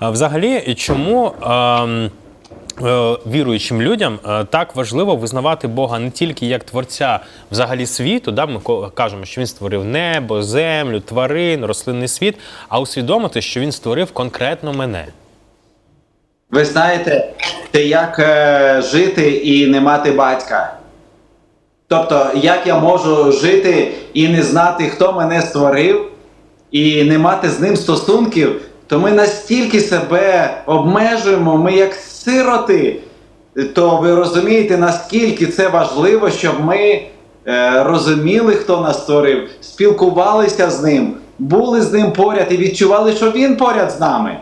Взагалі, чому ем, е, віруючим людям е, так важливо визнавати Бога не тільки як творця взагалі світу, да, ми кажемо, що він створив небо, землю, тварин, рослинний світ, а усвідомити, що він створив конкретно мене. Ви знаєте, це як е, жити і не мати батька. Тобто, як я можу жити і не знати, хто мене створив, і не мати з ним стосунків, то ми настільки себе обмежуємо, ми як сироти. То ви розумієте, наскільки це важливо, щоб ми е, розуміли, хто нас створив, спілкувалися з ним, були з ним поряд і відчували, що він поряд з нами.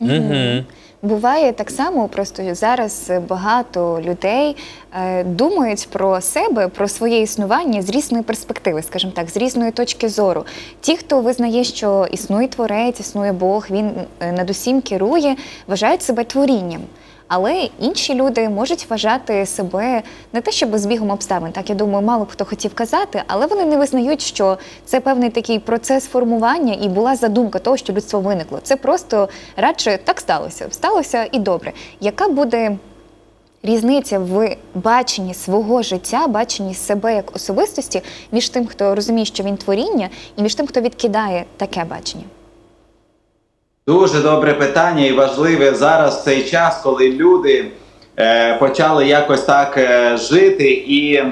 Угу. Буває так само, просто зараз багато людей е, думають про себе, про своє існування з різної перспективи, скажімо так, з різної точки зору. Ті, хто визнає, що існує творець, існує Бог, він е, над усім керує, вважають себе творінням. Але інші люди можуть вважати себе не те, щоб збігом обставин, так я думаю, мало б хто хотів казати, але вони не визнають, що це певний такий процес формування і була задумка того, що людство виникло. Це просто радше так сталося. Сталося і добре. Яка буде різниця в баченні свого життя, баченні себе як особистості між тим, хто розуміє, що він творіння, і між тим, хто відкидає таке бачення? Дуже добре питання і важливе зараз в цей час, коли люди е, почали якось так е, жити і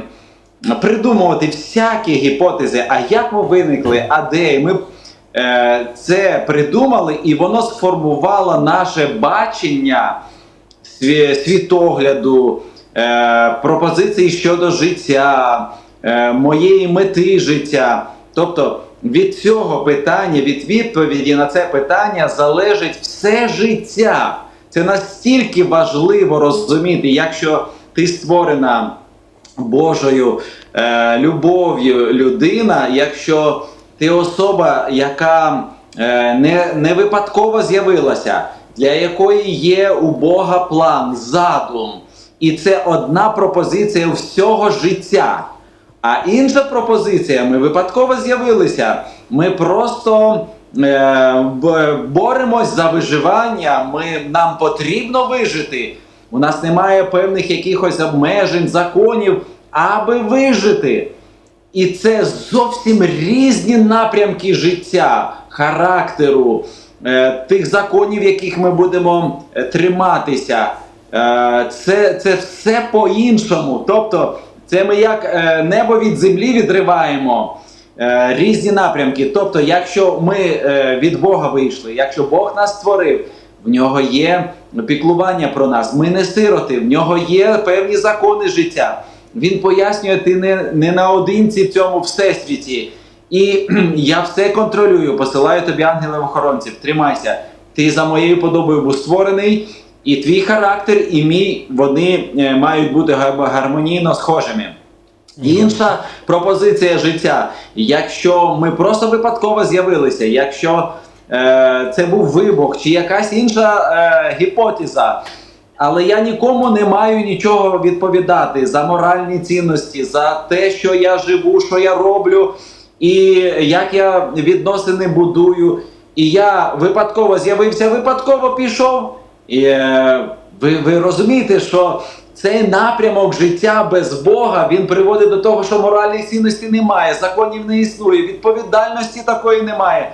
придумувати всякі гіпотези, а як ми виникли, а де ми е, це придумали, і воно сформувало наше бачення сві- світогляду, е, пропозиції щодо життя, е, моєї мети життя. Тобто від цього питання, від відповіді на це питання залежить все життя. Це настільки важливо розуміти, якщо ти створена Божою е, любов'ю людина, якщо ти особа, яка е, не, не випадково з'явилася, для якої є у Бога план, задум, і це одна пропозиція всього життя. А інша пропозиція, ми випадково з'явилися. Ми просто е, боремось за виживання. Ми, нам потрібно вижити. У нас немає певних якихось обмежень, законів, аби вижити. І це зовсім різні напрямки життя, характеру, е, тих законів, яких ми будемо е, триматися. Е, це, це все по-іншому. Тобто, це ми як е, небо від землі відриваємо. Е, різні напрямки. Тобто, якщо ми е, від Бога вийшли, якщо Бог нас створив, в нього є піклування про нас. Ми не сироти, в нього є певні закони життя. Він пояснює, ти не, не наодинці в цьому всесвіті. І я все контролюю, посилаю тобі ангелів-охоронців. Тримайся. Ти за моєю подобою був створений, і твій характер, і мій вони е, мають бути гармонійно схожими. Інша пропозиція життя. Якщо ми просто випадково з'явилися, якщо е, це був вибух чи якась інша е, гіпотеза, але я нікому не маю нічого відповідати за моральні цінності, за те, що я живу, що я роблю, і як я відносини будую. І я випадково з'явився, випадково пішов. І е, ви, ви розумієте, що цей напрямок життя без Бога він приводить до того, що моральної цінності немає, законів не існує, відповідальності такої немає.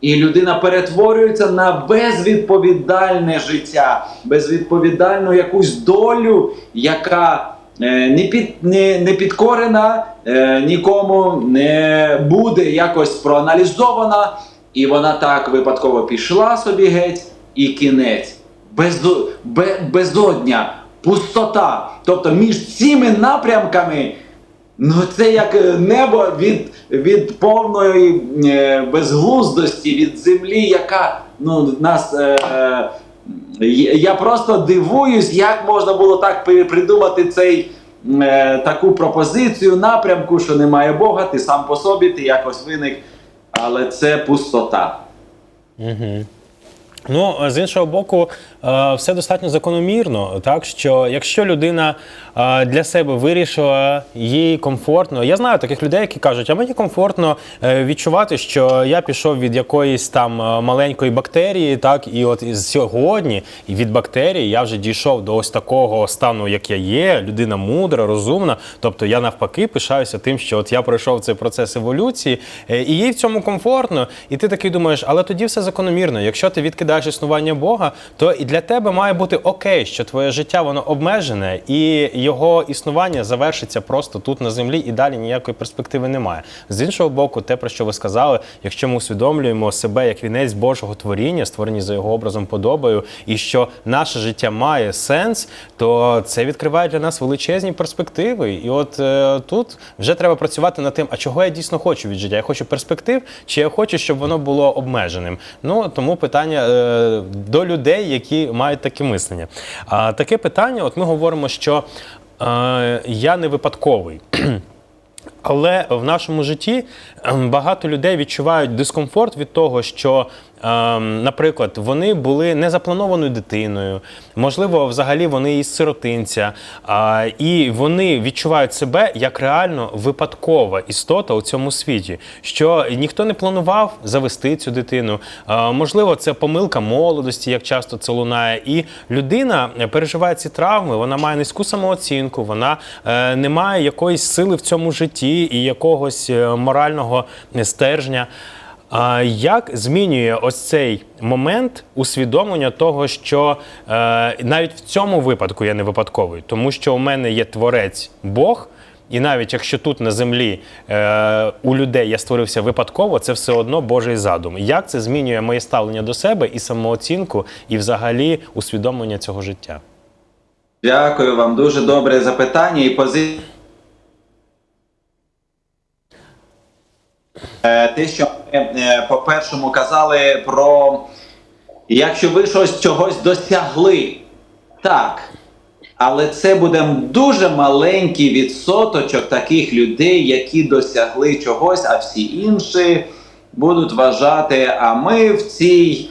І людина перетворюється на безвідповідальне життя, безвідповідальну якусь долю, яка е, не, під, не, не підкорена е, нікому, не буде якось проаналізована, і вона так випадково пішла собі геть, і кінець. Безо, бе, безодня, пустота. Тобто між цими напрямками Ну, це як е, небо від, від повної е, безглуздості, від землі, яка ну, нас. Е, е, я просто дивуюсь, як можна було так придумати цей, е, таку пропозицію, напрямку, що немає Бога, ти сам по собі, ти якось виник, але це пустота. Угу. Ну, з іншого боку, е, все достатньо закономірно, так що якщо людина е, для себе вирішила їй комфортно, я знаю таких людей, які кажуть, а мені комфортно е, відчувати, що я пішов від якоїсь там е, маленької бактерії, так і от сьогодні від бактерії я вже дійшов до ось такого стану, як я є, людина мудра, розумна. Тобто я навпаки пишаюся тим, що от я пройшов цей процес еволюції, е, і їй в цьому комфортно. І ти такий думаєш, але тоді все закономірно. Якщо ти відкидаєш існування Бога, то і для тебе має бути окей, що твоє життя воно обмежене, і його існування завершиться просто тут на землі, і далі ніякої перспективи немає. З іншого боку, те, про що ви сказали, якщо ми усвідомлюємо себе як вінець Божого творіння, створені за його образом подобою, і що наше життя має сенс, то це відкриває для нас величезні перспективи. І от е, тут вже треба працювати над тим, а чого я дійсно хочу від життя? Я хочу перспектив, чи я хочу, щоб воно було обмеженим. Ну тому питання е, до людей, які мають таке мислення. А таке питання, от ми говоримо, що я не випадковий. Але в нашому житті ем, багато людей відчувають дискомфорт від того, що, наприклад, вони були незапланованою дитиною, можливо, взагалі вони із сиротинця, і вони відчувають себе як реально випадкова істота у цьому світі, що ніхто не планував завести цю дитину. Можливо, це помилка молодості, як часто це лунає. І людина переживає ці травми, вона має низьку самооцінку, вона е, не має якоїсь сили в цьому житті і якогось е, морального стержня. А як змінює ось цей момент усвідомлення того, що е, навіть в цьому випадку я не випадковий, тому що у мене є творець Бог, і навіть якщо тут на землі е, у людей я створився випадково, це все одно Божий задум. Як це змінює моє ставлення до себе і самооцінку, і взагалі усвідомлення цього життя? Дякую вам, дуже добре запитання і позиція. Те, що ми е, по-першому казали про якщо ви щось чогось досягли, так. Але це буде дуже маленький відсоточок таких людей, які досягли чогось, а всі інші будуть вважати, а ми в цій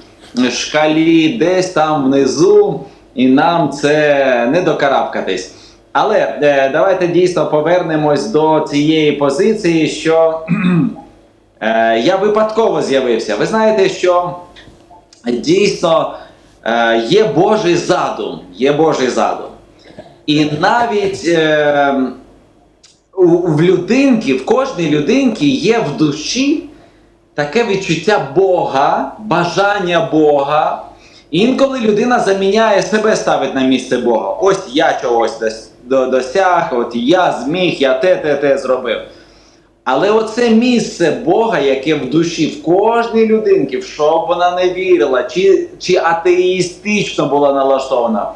шкалі десь там внизу, і нам це не докарабкатись. Але е, давайте дійсно повернемось до цієї позиції, що е, я випадково з'явився. Ви знаєте, що дійсно е, є Божий задум. Є Божий задум. І навіть е, в людинки, в кожній людинці є в душі таке відчуття Бога, бажання Бога. Інколи людина заміняє себе, ставить на місце Бога. Ось я чогось досяг, от я зміг, я те, те, те зробив. Але оце місце Бога, яке в душі в кожній людинці, в що б вона не вірила, чи, чи атеїстично була налаштована,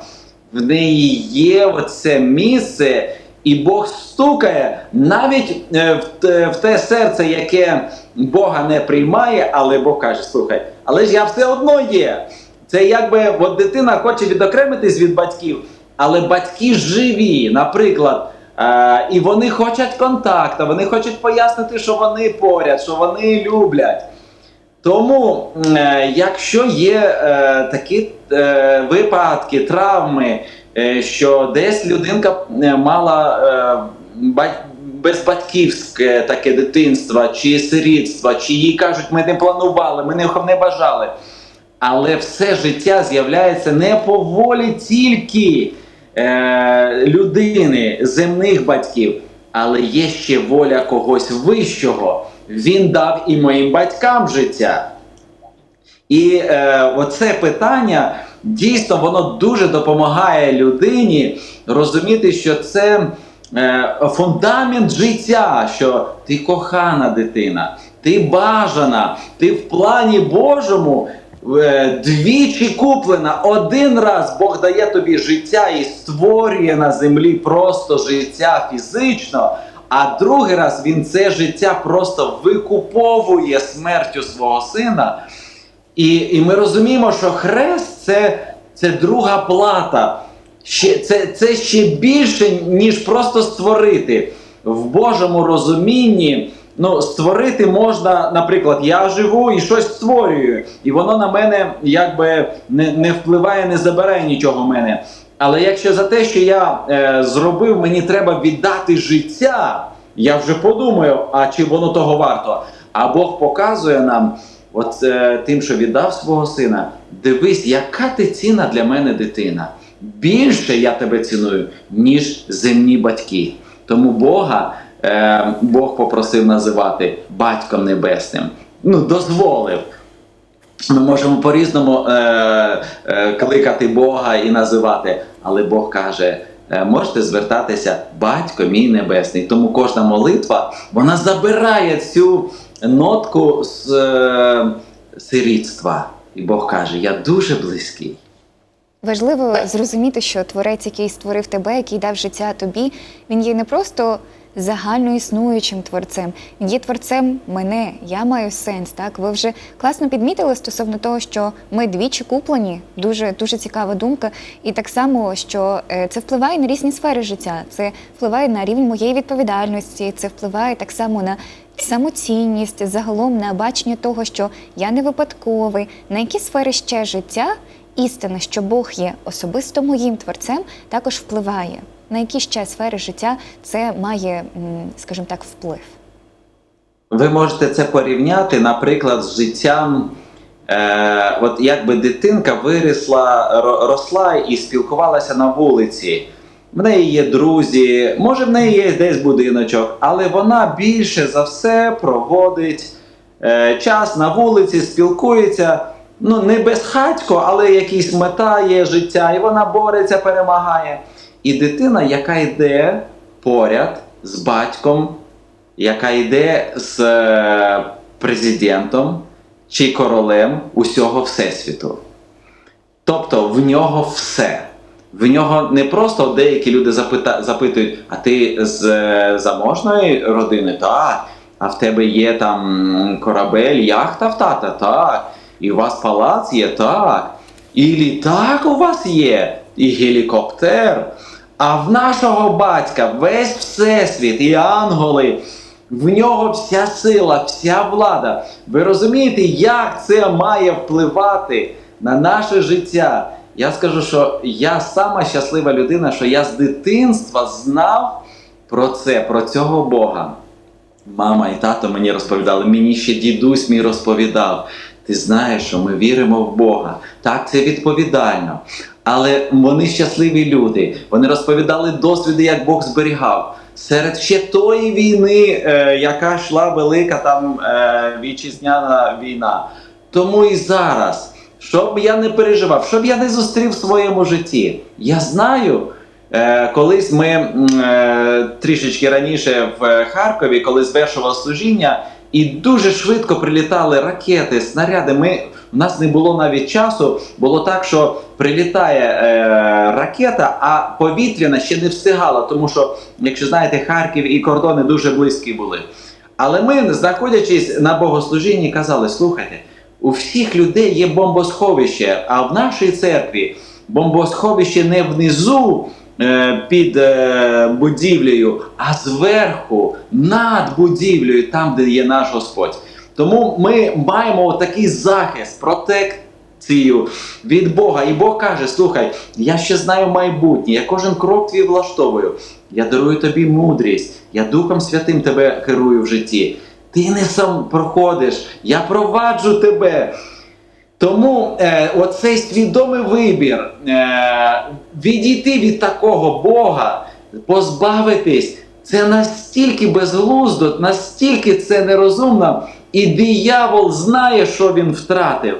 в неї є оце місце, і Бог стукає навіть е, в, те- в те серце, яке Бога не приймає, але Бог каже: слухай, але ж я все одно є. Це якби от дитина хоче відокремитись від батьків, але батьки живі, наприклад. Е, і вони хочуть контакту, вони хочуть пояснити, що вони поряд, що вони люблять. Тому, е, якщо є е, такі е, випадки, травми, е, що десь людинка е, мала е, бать- безбатьківське таке дитинство, чи сирітство, чи їй кажуть, ми не планували, ми не, не бажали. Але все життя з'являється не по тільки е, людини, земних батьків, але є ще воля когось вищого. Він дав і моїм батькам життя. І е, оце питання дійсно воно дуже допомагає людині розуміти, що це е, фундамент життя, що ти кохана дитина, ти бажана, ти в плані Божому двічі куплена. Один раз Бог дає тобі життя і створює на землі просто життя фізично. А другий раз він це життя просто викуповує смертю свого сина. І, і ми розуміємо, що хрест це, це друга плата. Ще, це, це ще більше, ніж просто створити. В Божому розумінні ну, створити можна, наприклад, я живу і щось створюю, і воно на мене якби не, не впливає, не забирає нічого в мене. Але якщо за те, що я е, зробив, мені треба віддати життя, я вже подумаю, а чи воно того варто. А Бог показує нам, от е, тим, що віддав свого сина, дивись, яка ти ціна для мене дитина. Більше я тебе ціную, ніж земні батьки. Тому Бога е, Бог попросив називати батьком небесним. Ну, дозволив. Ми можемо по-різному е, е, кликати Бога і називати, але Бог каже: е, можете звертатися батько мій небесний. Тому кожна молитва вона забирає цю нотку з е, сирітства. І Бог каже: Я дуже близький. Важливо зрозуміти, що творець, який створив тебе, який дав життя тобі, він є не просто загальноіснуючим творцем, є творцем мене. Я маю сенс. Так, ви вже класно підмітили стосовно того, що ми двічі куплені. Дуже дуже цікава думка. І так само, що е, це впливає на різні сфери життя. Це впливає на рівень моєї відповідальності, це впливає так само на самоцінність, загалом на бачення того, що я не випадковий, на які сфери ще життя істина, що Бог є особисто моїм творцем, також впливає. На які ще сфери життя це має, скажімо так, вплив. Ви можете це порівняти, наприклад, з життям. Е, от якби дитинка вирісла, росла і спілкувалася на вулиці. В неї є друзі, може в неї є десь будиночок, але вона більше за все проводить е, час на вулиці, спілкується. Ну, не безхатько, але якась мета є життя, і вона бореться, перемагає. І дитина, яка йде поряд з батьком, яка йде з е, президентом чи королем усього Всесвіту. Тобто в нього все. В нього не просто деякі люди запита, запитують, а ти з е, заможної родини? Так. А в тебе є там корабель, яхта в тата? Так. І у вас палац є? Так. І літак у вас є, і гелікоптер. А в нашого батька весь всесвіт і ангели, в нього вся сила, вся влада. Ви розумієте, як це має впливати на наше життя? Я скажу, що я сама щаслива людина, що я з дитинства знав про це, про цього Бога. Мама і тато мені розповідали, мені ще дідусь мій розповідав. Ти знаєш, що ми віримо в Бога. Так, це відповідально. Але вони щасливі люди. Вони розповідали досвіди, як Бог зберігав. Серед ще тої війни, е, яка йшла велика там е, вітчизняна війна. Тому і зараз, що б я не переживав, що б я не зустрів в своєму житті, я знаю. Е, колись ми е, трішечки раніше в Харкові, коли звершував служіння, і дуже швидко прилітали ракети, снаряди. Ми, у нас не було навіть часу. Було так, що прилітає е, ракета, а повітряна ще не встигала, тому що, якщо знаєте, Харків і кордони дуже близькі були. Але ми, знаходячись на богослужінні, казали: слухайте, у всіх людей є бомбосховище, а в нашій церкві бомбосховище не внизу е, під е, будівлею, а зверху, над будівлею, там, де є наш Господь. Тому ми маємо такий захист, протекцію від Бога. І Бог каже: слухай, я ще знаю майбутнє, я кожен крок твій влаштовую. Я дарую тобі мудрість, я Духом Святим тебе керую в житті. Ти не сам проходиш, я проваджу тебе. Тому е, оцей свідомий вибір е, відійти від такого Бога, позбавитись, це настільки безглуздо, настільки це нерозумно, і диявол знає, що він втратив.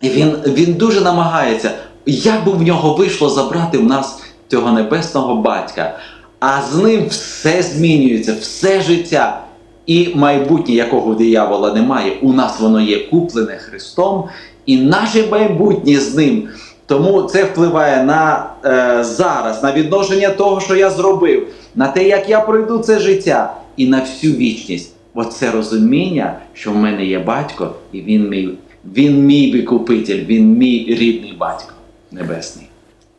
І він, він дуже намагається, як би в нього вийшло забрати в нас цього небесного батька. А з ним все змінюється, все життя. І майбутнє, якого диявола немає, у нас воно є куплене Христом, і наше майбутнє з ним. Тому це впливає на е, зараз, на відношення того, що я зробив, на те, як я пройду це життя, і на всю вічність. Оце розуміння, що в мене є батько, і він мій, він мій викупитель, він мій рідний батько небесний.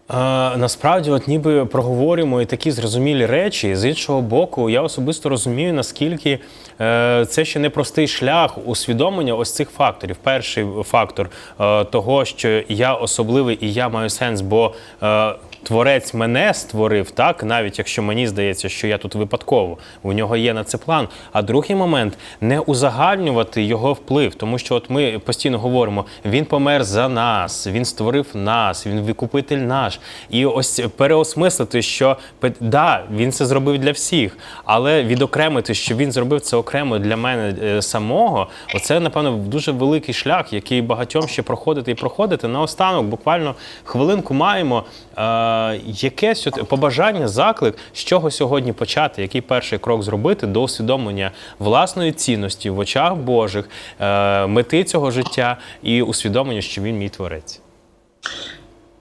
Е, насправді, от ніби проговорюємо і такі зрозумілі речі. З іншого боку, я особисто розумію, наскільки е, це ще не простий шлях усвідомлення ось цих факторів. Перший фактор е, того, що я особливий і я маю сенс, бо е, Творець мене створив, так, навіть якщо мені здається, що я тут випадково, у нього є на це план. А другий момент не узагальнювати його вплив, тому що от ми постійно говоримо: він помер за нас, він створив нас, він викупитель наш. І ось переосмислити, що да, він це зробив для всіх, але відокремити, що він зробив це окремо для мене е, самого, оце, напевно, дуже великий шлях, який багатьом ще проходити і проходити. Наостанок, буквально хвилинку маємо. Е, от побажання, заклик, з чого сьогодні почати, який перший крок зробити до усвідомлення власної цінності в очах Божих, е, мети цього життя і усвідомлення, що він мій творець.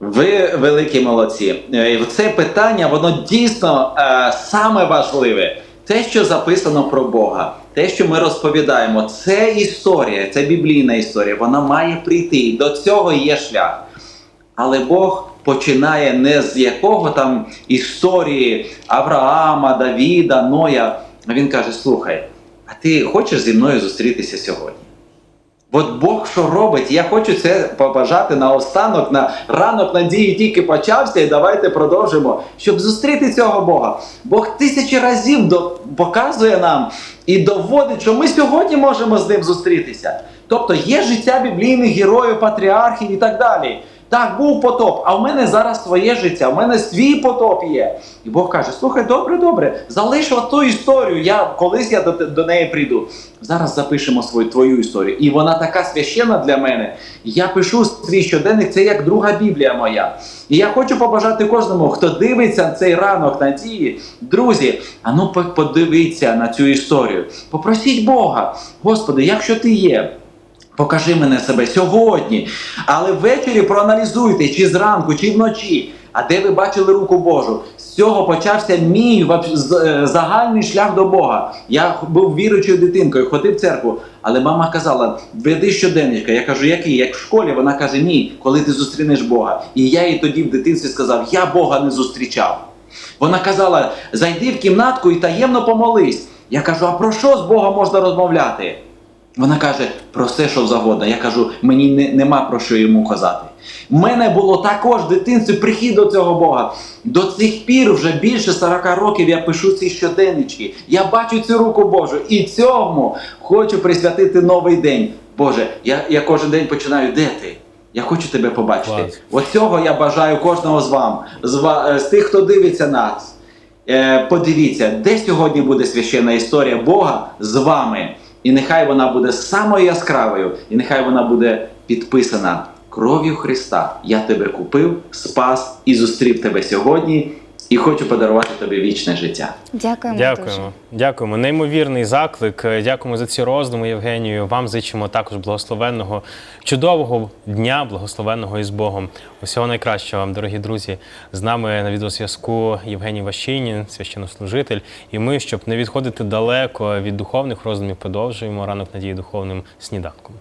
Ви великі молодці. Е, Це питання, воно дійсно саме важливе. Те, що записано про Бога, те, що ми розповідаємо, це історія, це біблійна історія. Вона має прийти. До цього є шлях. Але Бог починає не з якого там історії Авраама, Давіда, Ноя. Він каже: слухай, а ти хочеш зі мною зустрітися сьогодні? От Бог що робить? Я хочу це побажати наостанок, на ранок надії тільки почався, і давайте продовжимо, щоб зустріти цього Бога. Бог тисячі разів до, показує нам і доводить, що ми сьогодні можемо з ним зустрітися. Тобто є життя біблійних героїв, патріархів і так далі. Так, був потоп, а в мене зараз своє життя, в мене свій потоп є. І Бог каже: слухай, добре, добре, залиш ту історію. Я колись я до, до неї прийду. Зараз запишемо свою твою історію. І вона така священна для мене. Я пишу свій щоденник, це як друга Біблія моя. І я хочу побажати кожному, хто дивиться цей ранок надії, друзі, а ну подивіться на цю історію. Попросіть Бога, Господи, якщо ти є. Покажи мене себе сьогодні. Але ввечері проаналізуйте, чи зранку, чи вночі. А де ви бачили руку Божу? З цього почався мій е, загальний шлях до Бога. Я був віруючою дитинкою, ходив в церкву, але мама казала: веди щоденничка. Я кажу, який? Як в школі? Вона каже: Ні, коли ти зустрінеш Бога. І я їй тоді в дитинстві сказав: Я Бога не зустрічав. Вона казала: зайди в кімнатку і таємно помолись. Я кажу, а про що з Богом можна розмовляти? Вона каже про все, що завгодно. Я кажу, мені не, нема про що йому казати. У мене було також в дитинстві прихід до цього Бога. До цих пір, вже більше 40 років, я пишу ці щоденнички. Я бачу цю руку Божу. І цьому хочу присвятити новий день. Боже, я, я кожен день починаю, де ти? Я хочу тебе побачити. Клас. От цього я бажаю кожного з вам, з, ва- з тих, хто дивиться нас. Е, подивіться, де сьогодні буде священна історія Бога з вами. І нехай вона буде самою яскравою, і нехай вона буде підписана кров'ю Христа. Я тебе купив, спас і зустрів тебе сьогодні, і хочу подарувати тобі вічне життя. Дякуємо. дуже. Дякуємо. Дякуємо. Неймовірний заклик. Дякуємо за ці роздуми, Євгенію. Вам зичимо також благословенного, чудового дня, благословенного із Богом. Усього найкращого вам, дорогі друзі. З нами на відеозв'язку Євгеній Ващинін, священнослужитель. І ми, щоб не відходити далеко від духовних роздумів, продовжуємо ранок надії духовним сніданком.